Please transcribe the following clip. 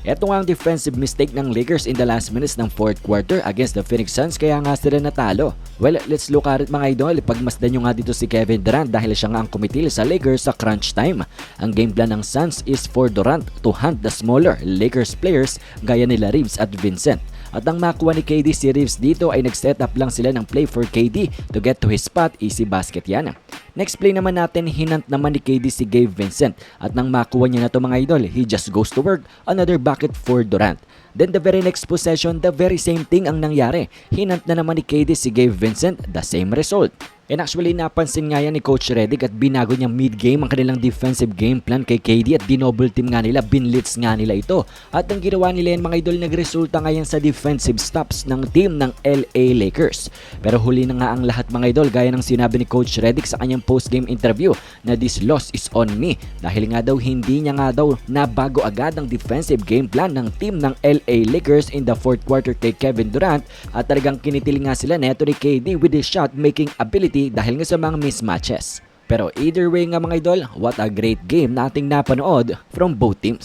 Ito nga ang defensive mistake ng Lakers in the last minutes ng fourth quarter against the Phoenix Suns kaya nga sila natalo. Well, let's look at it mga idol. Pagmasdan nyo nga dito si Kevin Durant dahil siya nga ang kumitil sa Lakers sa crunch time. Ang game plan ng Suns is for Durant to hunt the smaller Lakers players gaya nila Reeves at Vincent. At ang makuha ni KD si Reeves dito ay nag-set up lang sila ng play for KD to get to his spot, easy basket yan. Next play naman natin, hinant naman ni KD si Gabe Vincent at nang makuha niya na to mga idol, he just goes to work, another bucket for Durant. Then the very next possession, the very same thing ang nangyari. Hinant na naman ni KD si Gabe Vincent, the same result. And actually napansin nga yan ni Coach Redick at binago niya mid-game ang kanilang defensive game plan kay KD at dinouble team nga nila, binlitz nga nila ito. At ang ginawa nila yan mga idol nagresulta ngayon sa defensive stops ng team ng LA Lakers. Pero huli na nga ang lahat mga idol gaya ng sinabi ni Coach Redick sa kanyang post-game interview na this loss is on me dahil nga daw hindi niya nga daw nabago agad ang defensive game plan ng team ng LA Lakers in the fourth quarter kay Kevin Durant at talagang kinitil nga sila neto ni KD with his shot making ability dahil nga sa mga mismatches. Pero either way nga mga idol, what a great game nating napanood from both teams.